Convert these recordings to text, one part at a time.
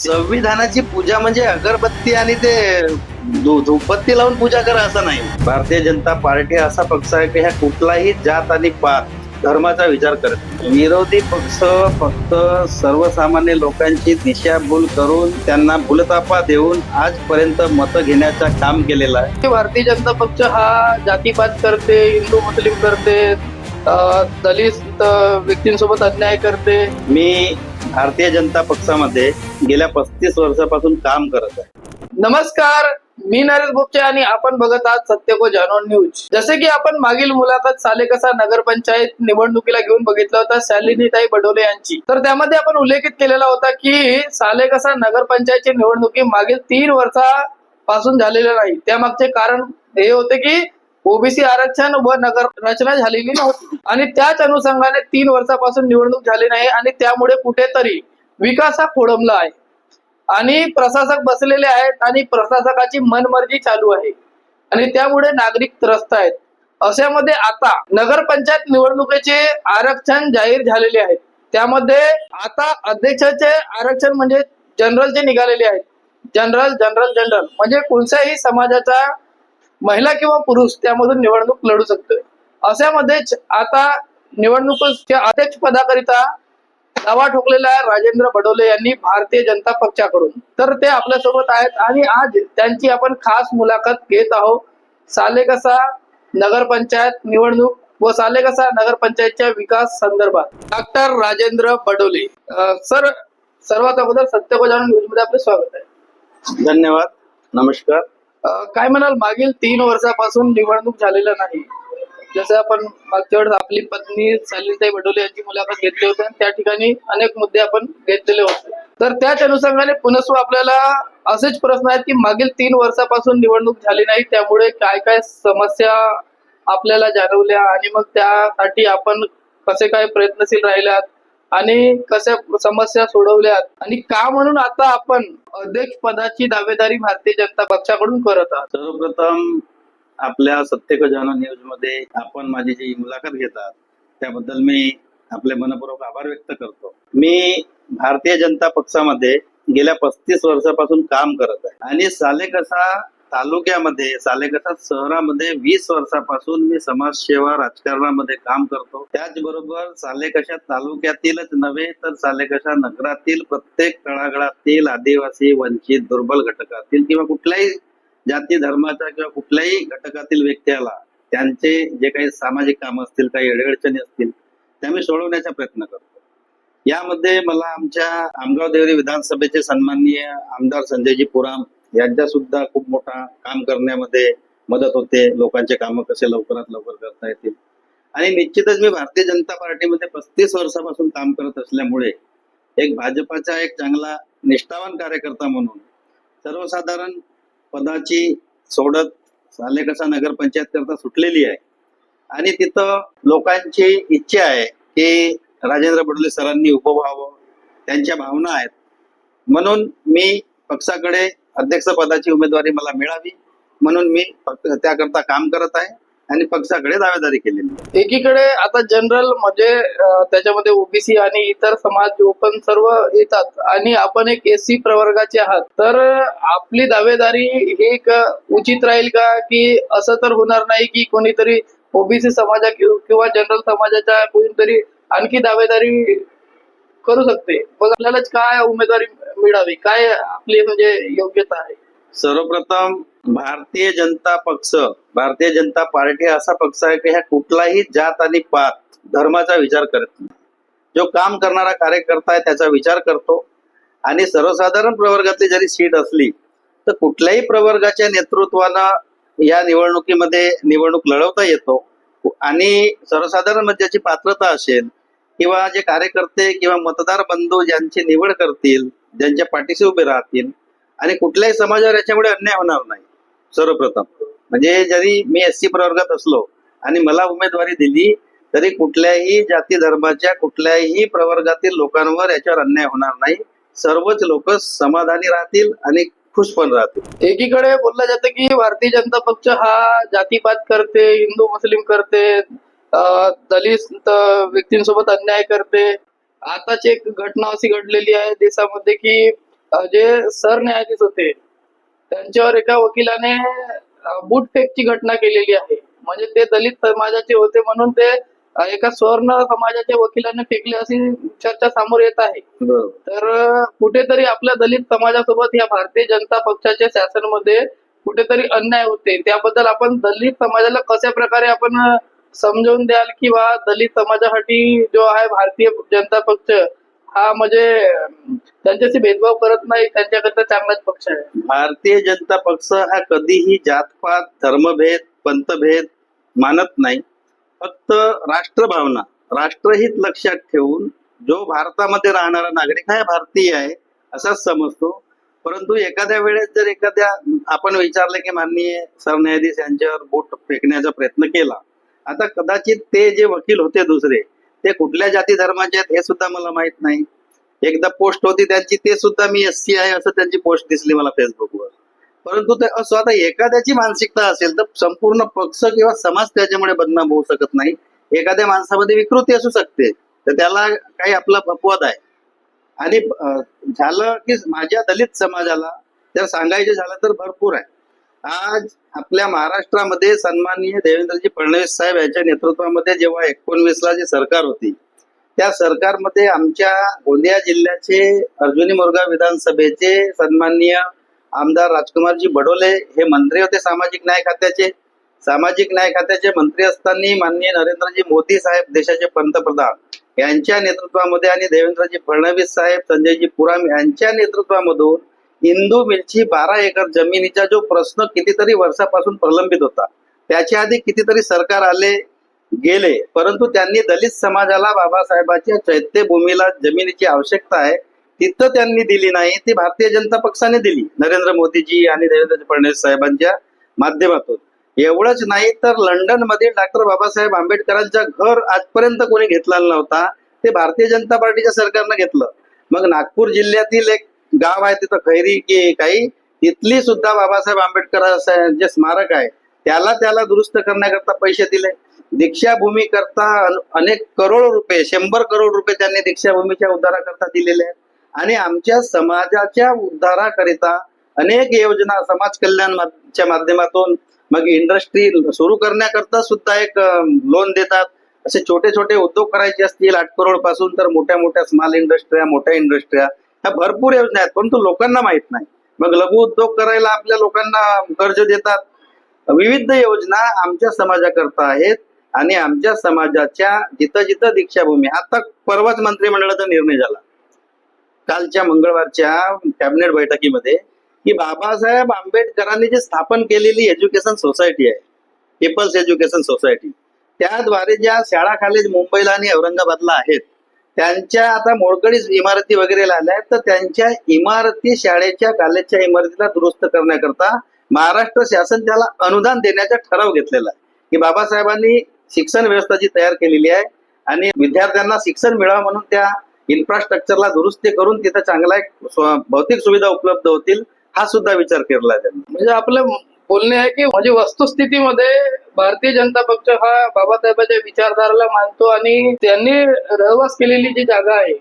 संविधानाची पूजा म्हणजे अगरबत्ती आणि ते धूपबत्ती लावून पूजा करा असं नाही. भारतीय जनता पार्टी असा पक्ष आहे की ह्या कुठलाही जात आणि पात धर्माचा विचार करत. विरोधी पक्ष फक्त सर्वसामान्य लोकांची दिशाभूल करून त्यांना भूलतापा देऊन आजपर्यंत मतं घेण्याचं काम केलेलं आहे. भारतीय जनता पक्ष हा जातीपात करते हिंदू मुस्लिम करते दलित व्यक्तींसोबत अन्याय करते. मी भारतीय जनता पक्षामध्ये गेल्या पस्तीस वर्षापासून काम करत आहे. नमस्कार मी नरेश बोपचे आणि आपण बघत आहात सत्य को जानो न्यूज. जसे की आपण मागील मुलाखत सालेकसा नगरपंचायत निवडणुकीला घेऊन बघितलं होतं शालिनीताई बडोले यांची. तर त्यामध्ये आपण उल्लेखित केलेला होता की सालेकसा नगरपंचायतची निवडणुकी मागील तीन वर्षापासून झालेल्या नाही. त्यामागचे कारण हे होते की ओबीसी आरक्षण व नगर रचना झालेली नव्हती. आणि त्याच अनुषंगाने तीन वर्षापासून निवडणूक झाली नाही आणि त्यामुळे कुठेतरी विकास हा खोळंबला आहे. आणि प्रशासक बसलेले आहेत आणि प्रशासकाची मनमर्जी चालू आहे. आणि त्यामुळे नागरिक त्रस्त आहेत. अशामध्ये आता नगरपंचायत निवडणुकीचे आरक्षण जाहीर झालेले आहेत त्यामध्ये आता अध्यक्षाचे आरक्षण म्हणजे जनरलचे निघालेले आहेत. जनरल जनरल जनरल म्हणजे कोणत्याही समाजाचा महिला किंवा पुरुष त्यामधून निवडणूक लढू शकतोय. अशामध्येच आता निवडणुकीच्या अध्यक्ष पदाकरिता दावा ठोकलेला आहे राजेंद्र बडोले यांनी भारतीय जनता पक्षाकडून. तर ते आपल्यासोबत आहेत आणि आज त्यांची आपण खास मुलाखत घेत आहोत. सालेकसा नगरपंचायत निवडणूक व सालेकसा नगरपंचायतच्या विकास संदर्भात. डॉक्टर राजेंद्र बडोले सर सर्वात अगोदर सत्य को न्यूजमध्ये आपले स्वागत आहे. धन्यवाद. नमस्कार. काय म्हणाल मागील तीन वर्षापासून निवडणूक झालेलं नाही. जसं आपण मागच्या वेळेस आपली पत्नी शालिनीताई बडोले यांची मुलाखत घेतली होती आणि त्या ठिकाणी अनेक मुद्दे आपण घेतलेले होते. तर त्याच अनुषंगाने पुनस्व आपल्याला असेच प्रश्न आहेत की मागील तीन वर्षापासून निवडणूक झाली नाही त्यामुळे काय काय समस्या आपल्याला जाणवल्या आणि मग त्यासाठी आपण कसे काय प्रयत्नशील राहिल्यात आणि कशा समस्या सोडवल्यात आणि का म्हणून आता आपण अध्यक्ष पदाची दावेदारी भारतीय जनता पक्षाकडून करत आहात? सर्वप्रथम आपल्या सत्य क न्यूजमध्ये आपण माझी जी मुलाखत घेतात त्याबद्दल मी आपले मनपूर्वक आभार व्यक्त करतो. मी भारतीय जनता पक्षामध्ये गेल्या पस्तीस वर्षापासून काम करत आहे. आणि साले कसा तालुक्यामध्ये सालेकसा शहरामध्ये वीस वर्षापासून मी समाजसेवा राजकारणामध्ये काम करतो. त्याचबरोबर सालेकशा तालुक्यातीलच नव्हे तर सालेकशा नगरातील प्रत्येक तळागळातील आदिवासी वंचित दुर्बल घटकातील किंवा कुठल्याही जाती धर्माच्या किंवा कुठल्याही घटकातील व्यक्तीला त्यांचे जे काही सामाजिक काम असतील काही अडचणी असतील त्या मी सोडवण्याचा प्रयत्न करतो. यामध्ये मला आमच्या आमगाव देवरी विधानसभेचे सन्माननीय आमदार संजयजी पुराम यांच्या सुद्धा खूप मोठा काम करण्यामध्ये मदत होते. लोकांचे कामं कसे लवकरात लवकर करता येतील? आणि निश्चितच मी भारतीय जनता पार्टीमध्ये पस्तीस वर्षापासून काम करत असल्यामुळे एक भाजपाचा एक चांगला निष्ठावान कार्यकर्ता म्हणून सर्वसाधारण पदाची सोडत सालेकसा नगरपंचायत करता सुटलेली आहे. आणि तिथं लोकांची इच्छा आहे की राजेंद्र बडोले सरांनी उभं व्हावं त्यांच्या भावना आहेत. म्हणून मी पक्षाकडे अध्यक्षपदाची उमेदवारी मला मिळावी म्हणून मी पक्ष- त्याकरता काम करत आहे आणि पक्षाकडे दावेदारी केलेली एकीकडे आता जनरल म्हणजे त्याच्यामध्ये ओबीसी आणि इतर समाज ओपन सर्व येतात आणि आपण एक एससी प्रवर्गाचे आहात तर आपली दावेदारी हे एक उचित राहील का? की असं तर होणार नाही की कोणीतरी ओबीसी समाजा किंवा किंवा जनरल समाजाच्या कोणीतरी आणखी दावेदारी करू शकते? मग आपल्यालाच काय उमेदवारी मिळावी? काय आपली म्हणजे योग्यता आहे? सर्वप्रथम भारतीय जनता पक्ष भारतीय जनता पार्टी असा पक्ष आहे की ह्या कुठलाही जात आणि पात धर्माचा विचार करत नाही. जो काम करणारा कार्यकर्ता आहे त्याचा विचार करतो. आणि सर्वसाधारण प्रवर्गातली जरी सीट असली तर कुठल्याही प्रवर्गाच्या नेतृत्वानं या निवडणुकीमध्ये निवडणूक लढवता येतो. आणि सर्वसाधारण ज्याची पात्रता असेल किंवा जे कार्यकर्ते किंवा मतदार बंधू ज्यांची निवड करतील ज्यांच्या पाठीशी उभे राहतील आणि कुठल्याही समाजावर याच्यामुळे अन्याय होणार नाही सर्वप्रथम. म्हणजे जरी मी एस सी प्रवर्गात असलो आणि मला उमेदवारी दिली तरी कुठल्याही जाती धर्माच्या कुठल्याही प्रवर्गातील लोकांवर याच्यावर अन्याय होणार नाही. सर्वच लोक समाधानी राहतील आणि खुश पण राहतील. एकीकडे बोललं जातं की भारतीय जनता पक्ष हा जातीपात करते हिंदू मुस्लिम करते दलित व्यक्तींसोबत अन्याय करते. आताची एक घटना अशी घडलेली आहे देशामध्ये की जे सरन्यायाधीश होते त्यांच्यावर एका वकिलाने बूटफेकची घटना केलेली आहे. म्हणजे ते दलित समाजाचे होते म्हणून ते एका स्वर्ण समाजाच्या वकिलाने फेकले अशी चर्चा समोर येत आहे. तर कुठेतरी आपल्या दलित समाजासोबत या भारतीय जनता पक्षाच्या शासनमध्ये कुठेतरी अन्याय होते. त्याबद्दल आपण दलित समाजाला कशा प्रकारे आपण समजवून द्याल किंवा दलित समाजासाठी जो आहे भारतीय जनता पक्ष हा म्हणजे त्यांच्याशी भेदभाव करत नाही त्यांच्याकरता चांगलाच पक्ष आहे. भारतीय जनता पक्ष हा कधीही जातपात धर्मभेद पंतभेद मानत नाही. फक्त राष्ट्रभावना राष्ट्रहित लक्षात ठेवून जो भारतामध्ये राहणारा नागरिक हा भारतीय आहे असाच समजतो. परंतु एखाद्या वेळेस जर एखाद्या आपण विचारलं की माननीय सरन्यायाधीश यांच्यावर बोट फेकण्याचा प्रयत्न केला आता कदाचित ते जे वकील होते दुसरे ते कुठल्या जाती धर्माचे आहेत हे सुद्धा मला माहीत नाही. एकदा पोस्ट होती त्यांची ते सुद्धा मी एस सी आहे असं त्यांची पोस्ट दिसली मला फेसबुकवर परंतु ते असं आता एखाद्याची मानसिकता असेल तर संपूर्ण पक्ष किंवा समाज त्याच्यामुळे बदनाम होऊ शकत नाही. एखाद्या माणसामध्ये विकृती असू शकते. तर त्याला काही आपला अपवाद आहे. आणि झालं की माझ्या दलित समाजाला जर सांगायचं झालं तर भरपूर आहे. आज आपल्या महाराष्ट्रामध्ये सन्माननीय देवेंद्रजी फडणवीस साहेब यांच्या नेतृत्वामध्ये जेव्हा एकोणवीसला जे सरकार होती त्या सरकारमध्ये आमच्या गोंदिया जिल्ह्याचे अर्जुनी मुर्गा विधानसभेचे सन्माननीय आमदार राजकुमारजी बडोले हे मंत्री होते सामाजिक न्याय खात्याचे. सामाजिक न्याय खात्याचे मंत्री असताना माननीय नरेंद्रजी मोदी साहेब देशाचे पंतप्रधान यांच्या नेतृत्वामध्ये आणि देवेंद्रजी फडणवीस साहेब संजयजी पुराम यांच्या नेतृत्वामधून इंदू मिलची बारा एकर जमिनीचा जो प्रश्न कितीतरी वर्षापासून प्रलंबित होता त्याच्या आधी कितीतरी सरकार आले गेले परंतु त्यांनी दलित समाजाला बाबासाहेबांच्या चैत्यभूमीला जमिनीची आवश्यकता आहे तिथं त्यांनी दिली नाही ती भारतीय जनता पक्षाने दिली नरेंद्र मोदीजी आणि देवेंद्र फडणवीस साहेबांच्या माध्यमातून. एवढंच नाही तर लंडन मधील डॉक्टर बाबासाहेब आंबेडकरांचा घर आजपर्यंत कोणी घेतलेलं नव्हता ते भारतीय जनता पार्टीच्या सरकारनं घेतलं. मग नागपूर जिल्ह्यातील एक गाव आहे तिथं खैरी की काही तिथली सुद्धा बाबासाहेब आंबेडकर जे स्मारक आहे त्याला त्याला दुरुस्त करण्याकरता पैसे दिले. दीक्षाभूमी करता अनेक करोड रुपये शंभर करोड रुपये त्यांनी दीक्षाभूमीच्या उद्धाराकरता दिलेले आहेत. आणि आमच्या समाजाच्या उद्धाराकरिता अनेक योजना समाज कल्याणच्या माध्यमातून मग इंडस्ट्री सुरू करण्याकरता सुद्धा एक लोन देतात. असे छोटे छोटे उद्योग करायचे असतील आठ करोडपासून तर मोठ्या मोठ्या स्मॉल इंडस्ट्रिया मोठ्या इंडस्ट्रिया ह्या भरपूर योजना आहेत परंतु लोकांना माहीत नाही. मग लघु उद्योग करायला आपल्या लोकांना कर्ज देतात. विविध योजना आमच्या समाजाकरता आहेत आणि आमच्या समाजाच्या जिथं जिथं दीक्षाभूमी आता परवाच मंत्रिमंडळाचा निर्णय झाला. कालच्या मंगळवारच्या कॅबिनेट बैठकीमध्ये की बाबासाहेब आंबेडकरांनी जी स्थापन केलेली एज्युकेशन सोसायटी आहे पीपल्स एज्युकेशन सोसायटी त्याद्वारे ज्या शाळा कॉलेज मुंबईला आणि औरंगाबादला आहेत त्यांच्या आता मोडकळीच इमारती वगैरे आल्या आहेत तर त्यांच्या इमारती शाळेच्या कॉलेजच्या इमारतीला दुरुस्त करण्याकरता महाराष्ट्र शासन त्याला अनुदान देण्याचा ठराव घेतलेला आहे. की बाबासाहेबांनी शिक्षण व्यवस्था जी तयार केलेली आहे आणि विद्यार्थ्यांना शिक्षण मिळावं म्हणून त्या इन्फ्रास्ट्रक्चरला दुरुस्ती करून तिथं चांगला एक भौतिक सुविधा उपलब्ध होतील हा सुद्धा विचार केला त्यांनी. म्हणजे आपलं बोलणे आहे की म्हणजे वस्तुस्थितीमध्ये भारतीय जनता पक्ष हा बाबासाहेबांच्या विचारधाराला मानतो आणि त्यांनी रहवास केलेली जी जागा आहे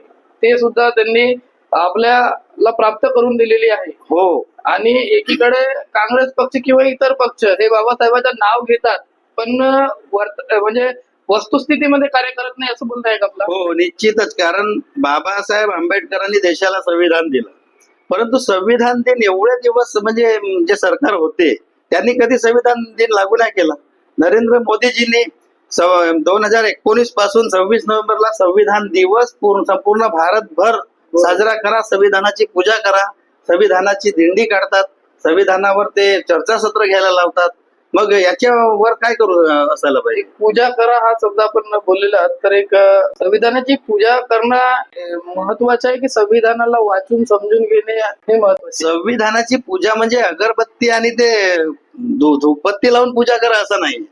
ते सुद्धा त्यांनी आपल्याला प्राप्त करून दिलेली आहे. हो. आणि एकीकडे काँग्रेस पक्ष किंवा इतर पक्ष हे बाबासाहेबांचं नाव घेतात पण वर्त म्हणजे वस्तुस्थितीमध्ये कार्य करत नाही असं बोलताय का आपला? हो निश्चितच. कारण बाबासाहेब आंबेडकरांनी देशाला संविधान दिलं. परंतु संविधान दिन एवढे दिवस म्हणजे जे सरकार होते त्यांनी कधी संविधान दिन लागू नाही केला. नरेंद्र मोदीजींनी दोन हजार एकोणीसपासून सव्वीस नोव्हेंबरला संविधान दिवस पूर्ण संपूर्ण भारतभर साजरा करा संविधानाची पूजा करा संविधानाची दिंडी काढतात संविधानावर ते चर्चासत्र घ्यायला लावतात. मग याच्यावर काय करू असायला पाहिजे? पूजा करा हा शब्द आपण बोललेला तर एक संविधानाची पूजा करणं महत्वाचं आहे की संविधानाला वाचून समजून घेणे हे महत्त्वाचे? संविधानाची पूजा म्हणजे अगरबत्ती आणि ते धूपबत्ती लावून पूजा करा असं नाही.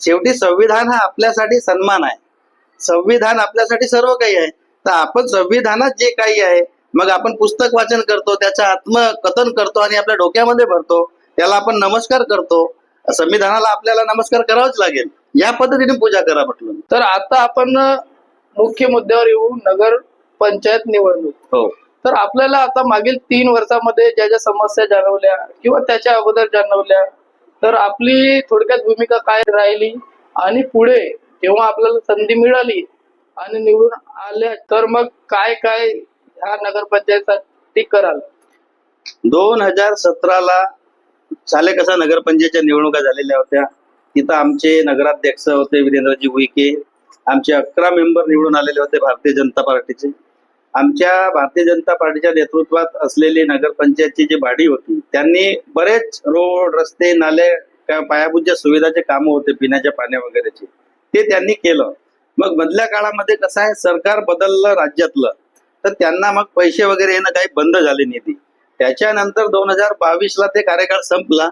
शेवटी संविधान हा आपल्यासाठी सन्मान आहे. संविधान आपल्यासाठी सर्व काही आहे. तर आपण संविधानात जे काही आहे मग आपण पुस्तक वाचन करतो त्याचं आत्मकथन करतो आणि आपल्या डोक्यामध्ये भरतो त्याला आपण नमस्कार करतो संविधानाला आपल्याला नमस्कार करावाच लागेल. या पद्धतीने पूजा करा म्हटलं. तर आता आपण मुख्य मुद्द्यावर येऊ नगर पंचायत निवडणूक. हो. तर आपल्याला आता मागील तीन वर्षामध्ये ज्या ज्या समस्या जाणवल्या किंवा त्याच्या अगोदर जाणवल्या तर आपली थोडक्यात भूमिका काय राहिली आणि पुढे जेव्हा आपल्याला संधी मिळाली आणि निवडून आल्या तर मग काय काय ह्या नगरपंचायतीसाठी कराल? दोन हजार सतराला झाले कसा नगरपंचायतच्या निवडणुका झालेल्या होत्या. तिथं आमचे नगराध्यक्ष होते वीरेंद्रजी उईके आमचे अकरा मेंबर निवडून आलेले होते भारतीय जनता पार्टीचे. आमच्या भारतीय जनता पार्टीच्या नेतृत्वात असलेली नगरपंचायतची जी भाडी होती त्यांनी बरेच रोड रस्ते नाले काय पायाभूत ज्या सुविधाचे कामं होते पिण्याच्या पाण्या वगैरेचे. ते त्यांनी केलं. मग मधल्या काळामध्ये कसं आहे सरकार बदललं राज्यातलं तर त्यांना मग पैसे वगैरे येणं काही बंद झाले निधी त्याच्यानंतर दोन हजार बावीस ला ते कार्यकाळ संपला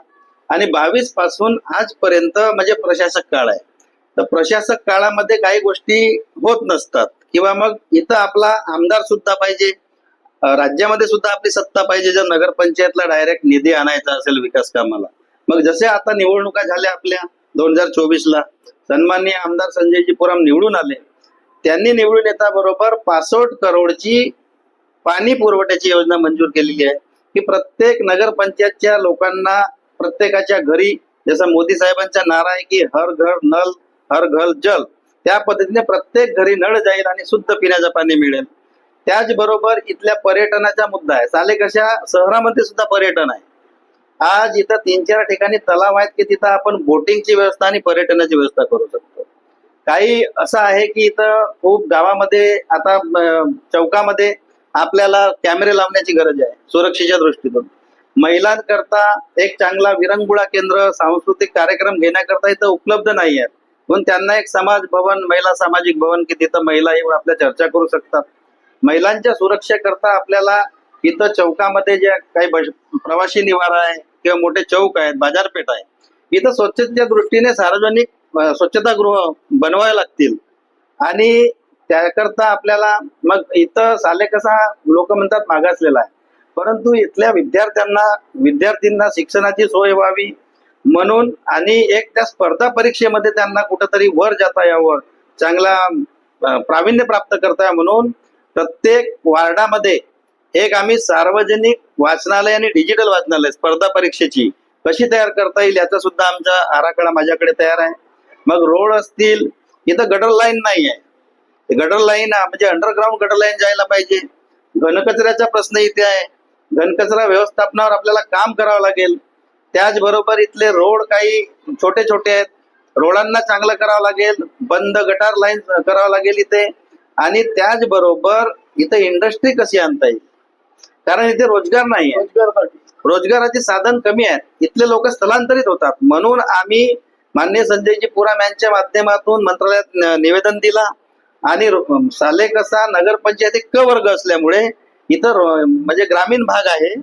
आणि बावीसपासून आजपर्यंत म्हणजे प्रशासक काळ आहे. तर प्रशासक काळामध्ये काही गोष्टी होत नसतात. किंवा मग इथं आपला आमदार सुद्धा पाहिजे राज्यामध्ये सुद्धा आपली सत्ता पाहिजे जर नगरपंचायतला डायरेक्ट निधी आणायचा असेल विकास कामाला. मग जसे आता निवडणुका झाल्या आपल्या दोन हजार चोवीस ला सन्माननीय आमदार संजयजी पुराम निवडून आले. त्यांनी निवडून येता बरोबर पासष्ट करोडची पाणी पुरवठ्याची योजना मंजूर केलेली आहे. की प्रत्येक नगरपंचायतच्या लोकांना प्रत्येकाच्या घरी जसं मोदी साहेबांचा नारा आहे की हर घर नल हर घर जल त्या पद्धतीने प्रत्येक घरी नळ जाईल आणि शुद्ध पिण्याचं पाणी मिळेल. त्याचबरोबर इथल्या पर्यटनाचा मुद्दा आहे. साले कशा शहरामध्ये सुद्धा पर्यटन आहे. आज इथं तीन चार ठिकाणी तलाव आहेत की तिथं आपण बोटिंगची व्यवस्था आणि पर्यटनाची व्यवस्था करू शकतो. काही असं आहे की इथं खूप गावामध्ये आता चौकामध्ये आपल्याला कॅमेरे लावण्याची गरज आहे सुरक्षेच्या दृष्टीतून. महिलांकरता एक चांगला विरंगुळा केंद्र सांस्कृतिक कार्यक्रम घेण्याकरता इथं उपलब्ध नाही आहेत. म्हणून त्यांना एक समाज भवन महिला सामाजिक भवन की तिथं महिला येऊन आपल्या चर्चा करू शकतात. महिलांच्या सुरक्षेकरता आपल्याला इथं चौकामध्ये जे काही प्रवासी निवारा आहे किंवा मोठे चौक आहेत बाजारपेठ आहे इथं स्वच्छतेच्या दृष्टीने सार्वजनिक स्वच्छतागृह बनवावे लागतील. आणि त्याकरता आपल्याला मग इथं साले कसा लोक म्हणतात मागासलेला आहे. परंतु इथल्या विद्यार्थ्यांना विद्यार्थ्यांना शिक्षणाची सोय व्हावी म्हणून आणि एक त्या स्पर्धा परीक्षेमध्ये त्यांना कुठंतरी वर जाता यावं चांगला प्राविण्य प्रावीण्य प्राप्त करता यावं म्हणून प्रत्येक वार्डामध्ये एक आम्ही सार्वजनिक वाचनालय आणि डिजिटल वाचनालय स्पर्धा परीक्षेची कशी तयार करता येईल याचा सुद्धा आमचा आराखडा माझ्याकडे तयार आहे. मग रोड असतील इथं गटर लाईन नाही आहे गटर लाईन म्हणजे अंडरग्राऊंड गटर लाईन जायला पाहिजे. घनकचऱ्याचा प्रश्न इथे आहे. घनकचरा व्यवस्थापनावर आपल्याला काम करावं लागेल. त्याचबरोबर इथले रोड काही छोटे छोटे आहेत. रोडांना चांगलं करावं लागेल. बंद गटार लाईन करावं लागेल इथे. आणि त्याचबरोबर इथे इंडस्ट्री कशी आणता येईल? कारण इथे रोजगार नाही आहे रोजगाराचे साधन कमी आहेत. इथले लोक स्थलांतरित होतात. म्हणून आम्ही मान्य संजयजी पुराम यांच्या माध्यमातून मंत्रालयात निवेदन दिला. आणि साले कसा नगरपंचायत एक क वर्ग असल्यामुळे इथं म्हणजे ग्रामीण भाग आहे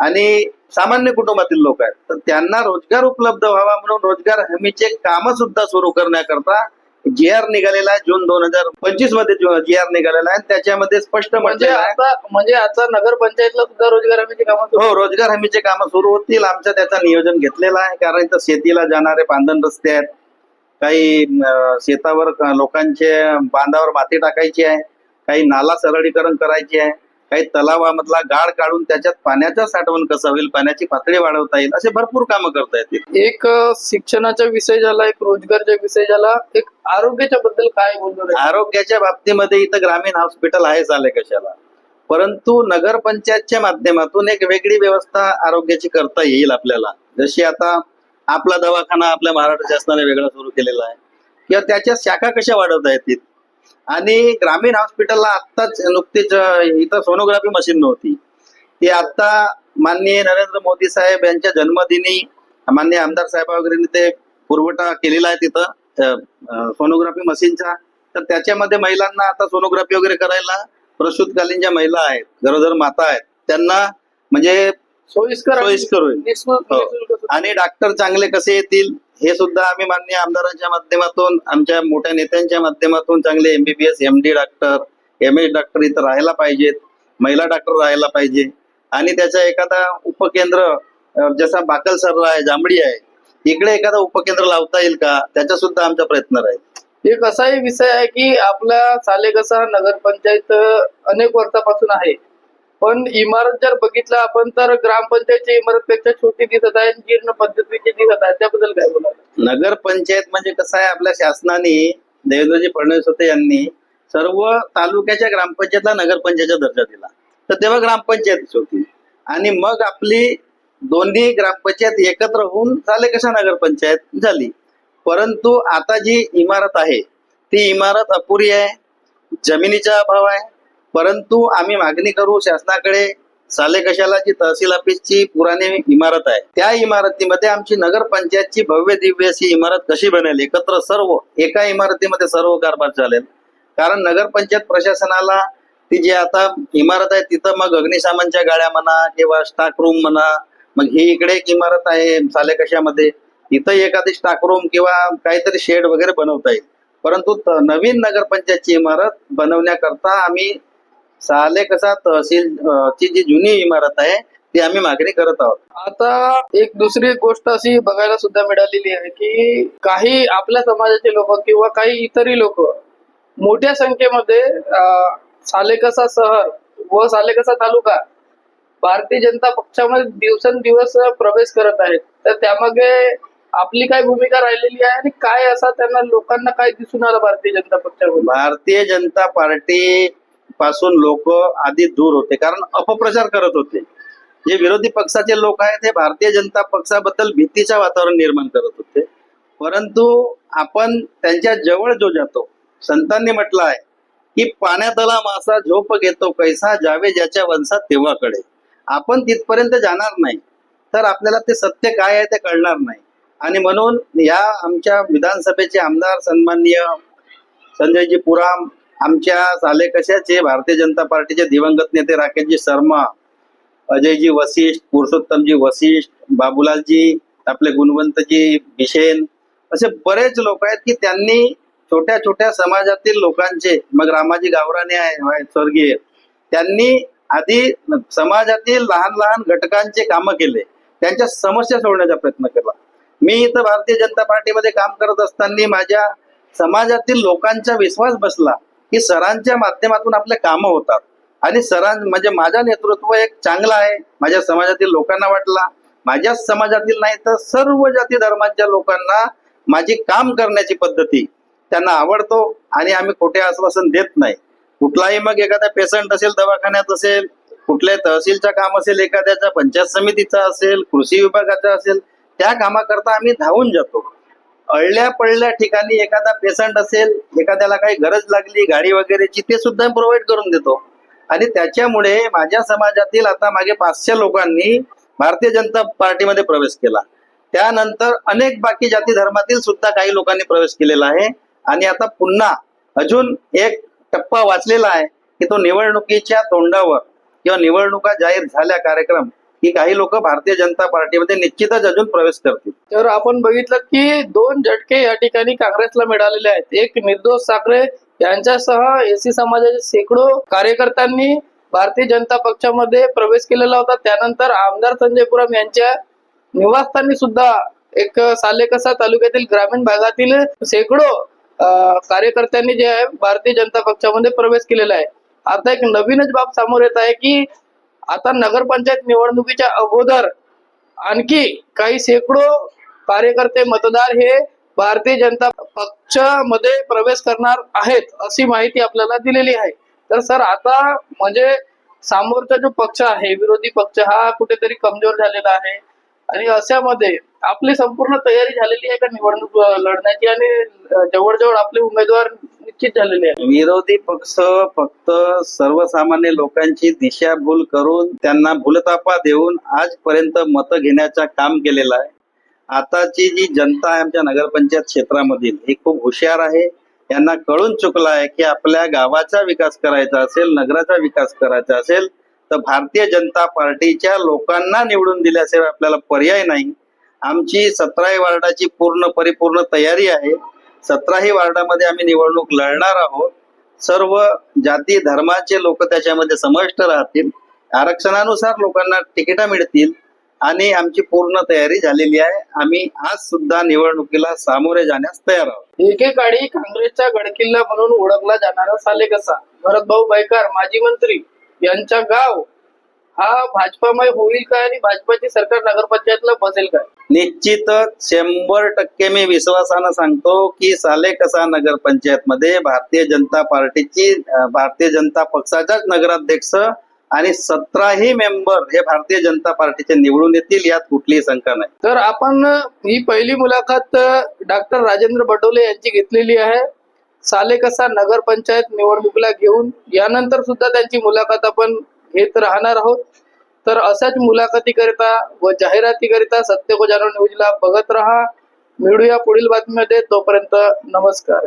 आणि सामान्य कुटुंबातील लोक आहेत. तर त्यांना रोजगार उपलब्ध व्हावा म्हणून रोजगार हमीचे काम सुद्धा सुरू करण्याकरता जी आर निघालेला आहे. जून दोन हजार पंचवीसमध्ये जी आर निघालेला आहे. आणि त्याच्यामध्ये स्पष्ट म्हणजे आता म्हणजे आता नगरपंचायतला सुद्धा रोजगार हमीची कामं हो रोजगार हमीचे कामं सुरू होतील. आमचं त्याचं नियोजन घेतलेलं आहे. कारण इथं शेतीला जाणारे बांधण रस्ते आहेत. काही शेतावर लोकांचे बांधावर माती टाकायची आहे काही नाला सरळीकरण करायची आहे काही तलावामधला गाळ काढून त्याच्यात पाण्याचं साठवण कसं होईल पाण्याची पातळी वाढवता येईल असे भरपूर कामं करता येतील. एक शिक्षणाचा विषय झाला एक रोजगारचा विषय झाला एक आरोग्याच्या बद्दल काय बोललो रे? आरोग्याच्या बाबतीमध्ये इथं ग्रामीण हॉस्पिटल आहे चाले कशाला. परंतु नगरपंचायतच्या माध्यमातून एक वेगळी व्यवस्था आरोग्याची करता येईल आपल्याला. जशी आता आपला दवाखाना आपल्या महाराष्ट्र शासनाने वेगळा सुरू केलेला आहे. किंवा त्याच्या शाखा कशा वाढवता येतील? आणि ग्रामीण हॉस्पिटलला आत्ताच नुकतीच इथं सोनोग्राफी मशीन नव्हती. ती आता माननीय नरेंद्र मोदी साहेब यांच्या जन्मदिनी माननीय आमदार साहेब वगैरे ते पुरवठा केलेला आहे तिथं सोनोग्राफी मशीनचा. तर त्याच्यामध्ये महिलांना आता सोनोग्राफी वगैरे करायला प्रसूतकालीन ज्या महिला आहेत गरोदर माता आहेत त्यांना म्हणजे सोयीस्कर आणि सोयीस्कर होईल. निःशुल्क- हो. आणि डॉक्टर चांगले कसे येतील हे सुद्धा आम्ही माननीय आमदारांच्या माध्यमातून आमच्या मोठ्या नेत्यांच्या माध्यमातून चांगले MBBS M D doctor M S doctor इथं राहायला पाहिजेत महिला डॉक्टर राहायला पाहिजे आणि त्याचा एखादा उपकेंद्र जसा बाकल सर्रा आहे जांभळी आहे इकडे एखादा उपकेंद्र लावता येईल का त्याचा सुद्धा आमचा प्रयत्न राहील एक असाही विषय आहे की आपल्या सालेकसा नगरपंचायत अनेक वर्षापासून आहे पण इमारत जर बघितलं आपण तर ग्रामपंचायतची इमारतपेक्षा छोटी दिसत आहे जीर्ण पद्धतीची दिसत आहे. त्याबद्दल काय बोला नगर पंचायत म्हणजे कसं आहे आपल्या शासनाने देवेंद्रजी फडणवीस होते यांनी सर्व तालुक्याच्या ग्रामपंचायतला नगरपंचायतचा दर्जा दिला. तर तेव्हा ग्रामपंचायतच होती. आणि मग आपली दोन्ही ग्रामपंचायत एकत्र होऊन झाले कशा नगरपंचायत? झाली. परंतु आता जी इमारत आहे ती इमारत अपुरी आहे जमिनीचा अभाव आहे परंतु आम्ही मागणी करू शासनाकडे साले कशाला जी तहसील ऑफिसची पुराणी इमारत आहे. त्या इमारतीमध्ये आमची नगरपंचायतची भव्य दिव्य अशी इमारत कशी बनेल एकत्र सर्व एका इमारतीमध्ये सर्व कारभार चालेल. कारण नगरपंचायत प्रशासनाला ती जी आता इमारत आहे तिथं मग अग्निशामनच्या गाड्या म्हणा किंवा स्टाक रूम म्हणा मग ही इकडे एक इमारत आहे साले कशामध्ये इथं एखादी स्टाक रूम किंवा काहीतरी शेड वगैरे बनवता येईल. परंतु नवीन नगरपंचायतची इमारत बनवण्याकरता आम्ही साले कसा तहसील ची जी जुनी इमारत आहे ती आम्ही मागणी करत आहोत. आता एक दुसरी गोष्ट अशी बघायला सुद्धा मिळालेली आहे की काही आपल्या समाजाचे लोक किंवा काही इतरही लोक मोठ्या संख्येमध्ये सालेकसा शहर व सालेकसा तालुका भारतीय जनता पक्षामध्ये दिवसेंदिवस प्रवेश करत आहेत. तर त्यामागे आपली काय भूमिका राहिलेली आहे आणि काय असा त्यांना लोकांना काय दिसून आलं भारतीय जनता पक्षामध्ये? भारतीय जनता पार्टी पासून लोक आधी दूर होते कारण अपप्रचार करत होते. जे विरोधी पक्षाचे लोक आहेत हे भारतीय जनता पक्षाबद्दल भीतीचं वातावरण निर्माण करत होते. परंतु आपण त्यांच्या जवळ जो जातो संतांनी म्हटलं आहे की पाण्यातला मासा झोप घेतो कैसा जावे ज्याच्या वंशात तेव्हाकडे. आपण तिथपर्यंत जाणार नाही तर आपल्याला ते सत्य काय आहे ते कळणार नाही. आणि म्हणून या आमच्या विधानसभेचे आमदार सन्माननीय संजयजी पुराम आमच्या साले कशाचे? भारतीय जनता पार्टीचे दिवंगत नेते राकेशजी शर्मा अजयजी वशिष्ठ पुरुषोत्तमजी वशिष्ठ बाबूलालजी आपले गुणवंतजी भिशेन असे बरेच लोक आहेत की त्यांनी छोट्या छोट्या समाजातील लोकांचे मग रामाजी गावराने आहे स्वर्गीय त्यांनी आधी समाजातील लहान लहान घटकांचे कामं केले. त्यांच्या समस्या सोडण्याचा प्रयत्न केला. मी इथं भारतीय जनता पार्टीमध्ये काम करत असताना माझ्या समाजातील लोकांचा विश्वास बसला. की सरांच्या माध्यमातून आपले कामं होतात. आणि सरां म्हणजे माझा नेतृत्व एक चांगला आहे. माझ्या समाजातील लोकांना वाटला. माझ्याच समाजातील नाही तर सर्व जाती धर्मांच्या लोकांना माझी काम करण्याची पद्धती त्यांना आवडतो आणि आम्ही खोटे आश्वासन देत नाही. कुठलाही मग एखादा पेशंट असेल दवाखान्यात असेल कुठल्या तहसीलचं काम असेल एखाद्याचा पंचायत समितीचा असेल कृषी विभागाचा असेल त्या कामाकरता आम्ही धावून जातो. अळल्या पडल्या ठिकाणी एखादा पेशंट असेल एखाद्याला काही गरज लागली गाडी वगैरेची ते सुद्धा प्रोव्हाइड करून देतो. आणि त्याच्यामुळे माझ्या समाजातील आता मागे पाचशे लोकांनी भारतीय जनता पार्टीमध्ये प्रवेश केला. त्यानंतर अनेक बाकी जाती धर्मातील सुद्धा काही लोकांनी प्रवेश केलेला आहे. आणि आता पुन्हा अजून एक टप्पा वाचलेला आहे की तो निवडणुकीच्या तोंडावर किंवा निवडणुका जाहीर झाल्या कार्यक्रम की काही लोक भारतीय जनता पार्टीमध्ये निश्चितच अजून प्रवेश करतील. तर आपण बघितलं की दोन झटके या ठिकाणी काँग्रेसला मिळालेले आहेत. एक निर्दोष साखरे यांच्यासह एसी समाजाचे शेकडो कार्यकर्त्यांनी भारतीय जनता पक्षामध्ये प्रवेश केलेला होता. त्यानंतर आमदार संजय पुरम यांच्या निवासस्थानी सुद्धा एक सालेकसा तालुक्यातील ग्रामीण भागातील शेकडो कार्यकर्त्यांनी जे आहे भारतीय जनता पक्षामध्ये प्रवेश केलेला आहे. आता एक नवीनच बाब समोर येत आहे की आता नगरपंचायत निवडणुकीच्या अगोदर आणखी काही शेकडो कार्यकर्ते मतदार हे भारतीय जनता पक्षामध्ये प्रवेश करणार आहेत अशी माहिती आपल्याला दिलेली आहे. तर सर आता म्हणजे समोरचा जो पक्ष आहे विरोधी पक्ष हा कुठेतरी कमजोर झालेला आहे. आणि अशामध्ये आपली संपूर्ण तयारी झालेली आहे का निवडणूक लढण्याची? आणि जवळजवळ आपले उमेदवार निश्चित झालेले आहेत. विरोधी पक्ष फक्त सर्वसामान्य लोकांची दिशाभूल करून त्यांना भूलतापा देऊन आजपर्यंत मतं घेण्याचं काम केलेलं आहे. आताची जी जनता आहे आमच्या नगरपंचायत क्षेत्रामधील ही खूप हुशार आहे. यांना कळून चुकलं आहे की आपल्या गावाचा विकास करायचा असेल नगराचा विकास करायचा असेल तर भारतीय जनता पार्टीच्या लोकांना निवडून दिल्याशिवाय आपल्याला पर्याय नाही. आमची सतराही वार्डाची पूर्ण परिपूर्ण तयारी आहे. सतराही वार्डामध्ये आम्ही निवडणूक लढणार आहोत. सर्व जाती धर्माचे लोक त्याच्यामध्ये समाविष्ट राहतील. आरक्षणानुसार लोकांना तिकिटा मिळतील आणि आमची पूर्ण तयारी झालेली आहे. आम्ही आज सुद्धा निवडणुकीला सामोरे जाण्यास तयार आहोत. एकेकाळी काँग्रेसचा गडकिल्ला म्हणून ओळखला जाणारा सालेकसा. भरत भाऊ बैकार माजी मंत्री. यांचा गाव हा भाजपामय होईल काय आणि भाजपाची सरकार नगरपंचायतला बसेल काय? निश्चितच शंभर टक्के मी विश्वासानं सांगतो की साले कसा नगर पंचायत मध्ये भारतीय जनता पार्टीची भारतीय जनता पक्षाचाच नगराध्यक्ष आणि सतराही मेंबर हे भारतीय जनता पार्टीचे निवडून येतील यात कुठलीही शंका नाही. तर आपण ही पहिली मुलाखत डॉक्टर राजेंद्र बडोले यांची घेतलेली आहे. साले कसा नगरपंचायत निवडणुकीला घेऊन यानंतर सुद्धा त्यांची मुलाखत आपण घेत राहणार आहोत. तर अशाच मुलाखतीकरिता व जाहिरातीकरिता सत्य जाणून न्यूजला बघत राहा. मिळूया पुढील बातमीमध्ये. तोपर्यंत नमस्कार.